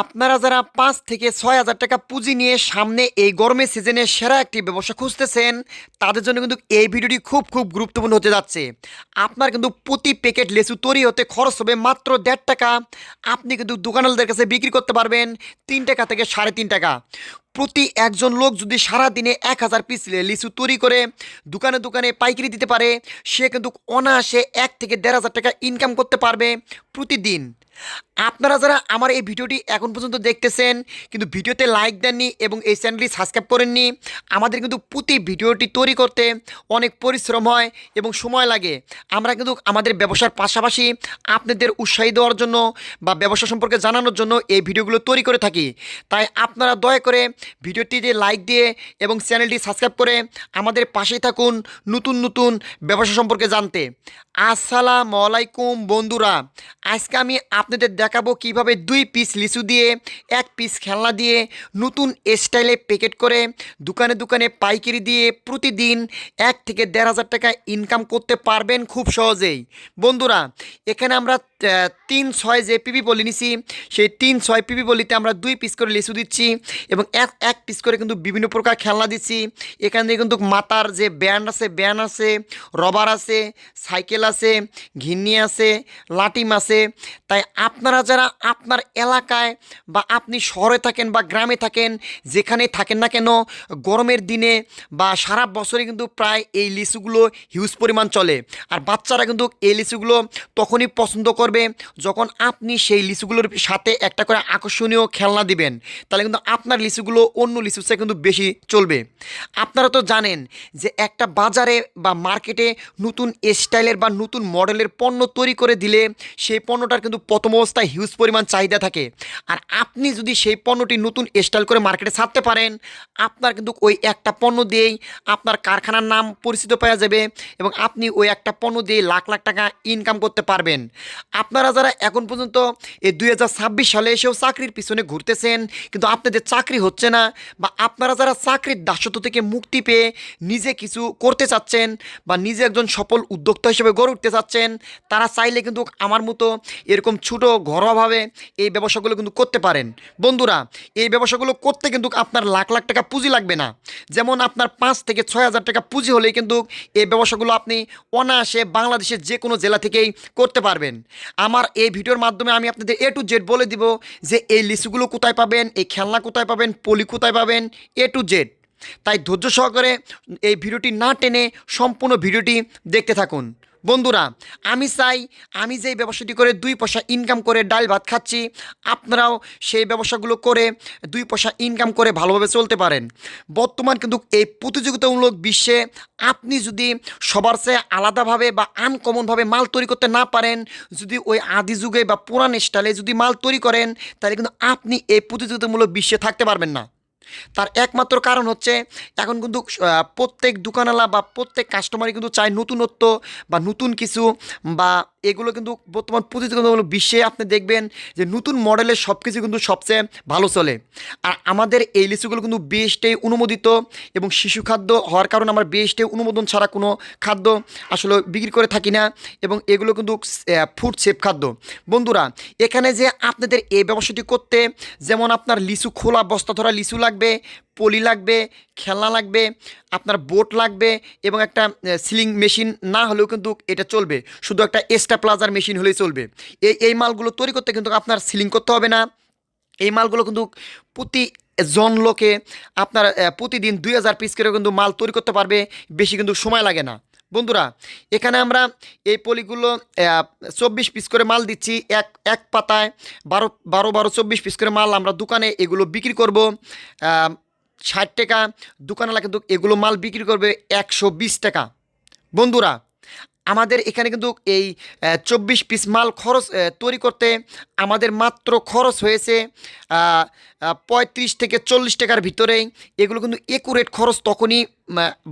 আপনারা যারা পাঁচ থেকে ছয় হাজার টাকা পুঁজি নিয়ে সামনে এই গরমের সিজনে সেরা একটি ব্যবসা খুঁজতেছেন, তাদের জন্য কিন্তু এই ভিডিওটি খুব খুব গুরুত্বপূর্ণ হতে যাচ্ছে। আপনার কিন্তু প্রতি প্যাকেট লেচু তৈরি হতে খরচ হবে মাত্র দেড় টাকা। আপনি কিন্তু দোকানদারদের কাছে বিক্রি করতে পারবেন তিন টাকা থেকে সাড়ে তিন টাকা। প্রতি একজন লোক যদি সারা দিনে এক হাজার পিস লিচু তৈরি করে, দোকানে দোকানে পাইকারি দিতে পারে, সে কিন্তু অনায়াসে এক থেকে দেড় হাজার টাকা ইনকাম করতে পারবে প্রতিদিন। আপনারা যারা আমার এই ভিডিওটি এখন পর্যন্ত দেখতেছেন, কিন্তু ভিডিওতে লাইক দেননি এবং এই চ্যানেলটি সাবস্ক্রাইব করেননি, আমাদের কিন্তু প্রতি ভিডিওটি তৈরি করতে অনেক পরিশ্রম হয় এবং সময় লাগে। আমরা কিন্তু আমাদের ব্যবসার পাশাপাশি আপনাদের উৎসাহী দেওয়ার জন্য বা ব্যবসা সম্পর্কে জানানোর জন্য এই ভিডিওগুলো তৈরি করে থাকি। তাই আপনারা দয়া করে ভিডিওটিতে লাইক দিয়ে এবং চ্যানেলটি সাবস্ক্রাইব করে আমাদের পাশেই থাকুন নতুন নতুন ব্যবসা সম্পর্কে জানতে। আসসালামু আলাইকুম বন্ধুরা, আজকে আমি আপনাদের দেখাবো কীভাবে দুই পিস লিচু দিয়ে, এক পিস খেলনা দিয়ে নতুন স্টাইলে প্যাকেট করে দোকানে দোকানে পাইকারি দিয়ে প্রতিদিন এক থেকে দেড় হাজার টাকা ইনকাম করতে পারবেন খুব সহজেই। বন্ধুরা, এখানে আমরা তিন ছয় যে পিপি বলি নিছি, সেই তিন ছয় পিপি বলিতে আমরা দুই পিস করে লিচু দিচ্ছি এবং এক এক পিস করে কিন্তু বিভিন্ন প্রকার খেলনা দিচ্ছি। এখান থেকে কিন্তু মাতার যে ব্যান্ড আছে ব্যান্ড আছে রবার আছে সাইকেল আছে, ঘিন্নি আছে, লাটিম আছে। তাই আপনারা যারা আপনার এলাকায় বা আপনি শহরে থাকেন বা গ্রামে থাকেন, যেখানে থাকেন না কেন, গরমের দিনে বা সারা বছরে কিন্তু প্রায় এই লিচুগুলো হিউজ পরিমাণ চলে। আর বাচ্চারা কিন্তু এই লিচুগুলো তখনই পছন্দ করবে যখন আপনি সেই লিচুগুলোর সাথে একটা করে আকর্ষণীয় খেলনা দিবেন। তাহলে কিন্তু আপনার লিচুগুলো অন্য লিচুর চেয়ে কিন্তু বেশি চলবে। আপনারা তো জানেন যে একটা বাজারে বা মার্কেটে নতুন স্টাইলের বা নতুন মডেলের পণ্য তৈরি করে দিলে সেই পণ্যটার কিন্তু প্রথম অবস্থায় হিউজ পরিমাণ চাহিদা থাকে। আর আপনি যদি সেই পণ্যটি নতুন স্টাইল করে মার্কেটে ছাড়তে পারেন, আপনার কিন্তু ওই একটা পণ্য দিয়েই আপনার কারখানার নাম পরিচিত পাওয়া যাবে এবং আপনি ওই একটা পণ্য দিয়ে লাখ লাখ টাকা ইনকাম করতে পারবেন। আপনারা যারা এখন পর্যন্ত এই দুই হাজার ছাব্বিশ সালে এসেও চাকরির পিছনে ঘুরতেছেন, কিন্তু আপনাদের চাকরি হচ্ছে না বা আপনারা যারা চাকরির দাসত্ব থেকে মুক্তি পেয়ে নিজে কিছু করতে চাচ্ছেন বা নিজে একজন সফল উদ্যোক্তা হিসেবে গড়ে উঠতে চাচ্ছেন, তারা চাইলে কিন্তু আমার মতো এরকম ছোটো ঘরোয়াভাবে এই ব্যবসাগুলো কিন্তু করতে পারেন। বন্ধুরা, এই ব্যবসাগুলো করতে কিন্তু আপনার লাখ লাখ টাকা পুঁজি লাগবে না। যেমন আপনার পাঁচ থেকে ছয় হাজার টাকা পুঁজি হলেই কিন্তু এই ব্যবসাগুলো আপনি অনায়াসে বাংলাদেশের যে কোনো জেলা থেকেই করতে পারবেন। আমার এই ভিডিওর মাধ্যমে আমি আপনাদের এ টু জেড বলে দিব যে এই লিচুগুলো কোথায় পাবেন, এই খেলনা কোথায় পাবেন, পলি কোথায় পাবেন এ টু জেড তাই ধৈর্য সহকারে এই ভিডিওটি না টেনে সম্পূর্ণ ভিডিওটি দেখতে থাকুন। বন্ধুরা, আমি চাই আমি যেই ব্যবসাটি করে দুই পয়সা ইনকাম করে ডাল ভাত খাচ্ছি, আপনারাও সেই ব্যবসাগুলো করে দুই পয়সা ইনকাম করে ভালোভাবে চলতে পারেন। বর্তমান কিন্তু এই প্রতিযোগিতামূলক বিশ্বে আপনি যদি সবার চেয়ে আলাদাভাবে বা আনকমনভাবে মাল তৈরি করতে না পারেন, যদি ওই আদি যুগে বা পুরান স্টাইলে যদি মাল তৈরি করেন, তাহলে কিন্তু আপনি এই প্রতিযোগিতামূলক বিশ্বে থাকতে পারবেন না। তার একমাত্র কারণ হচ্ছে, এখন কিন্তু প্রত্যেক দোকানওয়ালা বা প্রত্যেক কাস্টমারই কিন্তু চায় নতুনত্ব বা নতুন কিছু বা এগুলো কিন্তু বর্তমান প্রতিযোগিতামূলক বিশ্বে আপনি দেখবেন যে নতুন মডেলের সব কিছু কিন্তু সবচেয়ে ভালো চলে। আর আমাদের এই লিচুগুলো কিন্তু বেস্টে অনুমোদিত এবং শিশু খাদ্য হওয়ার কারণে আমরা বেস্টে অনুমোদন ছাড়া কোনো খাদ্য আসলে বিক্রি করে থাকি না এবং এগুলো কিন্তু ফুড সেফ খাদ্য। বন্ধুরা, এখানে যে আপনাদের এই ব্যবসাটি করতে যেমন আপনার লিচু খোলা বস্তা ধরা লিচু লাগবে পলি লাগবে, খেলনা লাগবে, আপনার বোট লাগবে এবং একটা সিলিং মেশিন না হলেও কিন্তু এটা চলবে। শুধু একটা এক্সট্রা প্লাজার মেশিন হলেই চলবে। এই এই মালগুলো তৈরি করতে কিন্তু আপনার সিলিং করতে হবে না। এই মালগুলো কিন্তু প্রতি জন লোকে আপনার প্রতিদিন দুই হাজার পিস করে কিন্তু মাল তৈরি করতে পারবে, বেশি কিন্তু সময় লাগে না। বন্ধুরা, এখানে আমরা এই পলিগুলো চব্বিশ পিস করে মাল দিচ্ছি। এক এক পাতায় বারো বারো বারো, চব্বিশ পিস করে মাল আমরা দোকানে এগুলো বিক্রি করব। ষাট টাকা দোকানওয়ালা কিন্তু এগুলো মাল বিক্রি করবে একশো বিশ টাকা। বন্ধুরা আমাদের এখানে কিন্তু এই চব্বিশ পিস মাল খরচ তৈরি করতে আমাদের মাত্র খরচ হয়েছে পঁয়ত্রিশ থেকে চল্লিশ টাকার ভিতরেই এগুলো কিন্তু একুরেট খরচ তখনই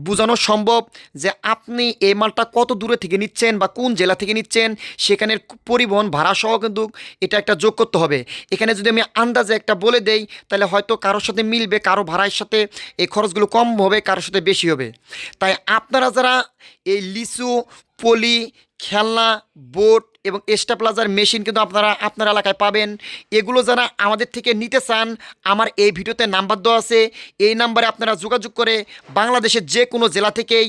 বোঝানো সম্ভব যে আপনি এই মালটা কত দূরে থেকে নিচ্ছেন বা কোন জেলা থেকে নিচ্ছেন, সেখানের পরিবহন ভাড়া সহ কিন্তু এটা একটা যোগ করতে হবে। এখানে যদি আমি আন্দাজে একটা বলে দেই, তাহলে হয়তো কারোর সাথে মিলবে, কারও ভাড়ার সাথে এই খরচগুলো কম হবে, কারোর সাথে বেশি হবে। তাই আপনারা যারা এই লিচু পলি খেলনা বোট এবং এস্টাপ্লাজার মেশিন কিন্তু আপনারা আপনার এলাকায় পাবেন। এগুলো যারা আমাদের থেকে নিতে চান, আমার এই ভিডিওতে নাম্বার দেওয়া আছে। এই নাম্বারে আপনারা যোগাযোগ করে বাংলাদেশের যে কোনো জেলা থেকেই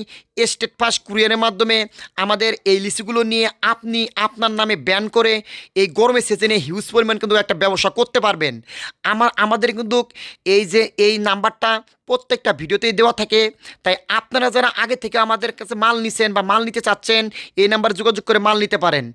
স্টেট ফাস্ট কুরিয়ারের মাধ্যমে আমাদের এই লিচুগুলো নিয়ে আপনি আপনার নামে ব্যান করে এই গরমের সিজনে হিউজ পরিমাণ কিন্তু একটা ব্যবসা করতে পারবেন। আমার, আমাদের কিন্তু এই যে এই নাম্বারটা প্রত্যেকটা ভিডিওতেই দেওয়া থাকে। তাই আপনারা যারা আগে থেকে আমাদের কাছে মাল নিছেন বা মাল নিতে চাচ্ছেন, এই নাম্বারে যোগাযোগ করে মাল নিতে পারেন।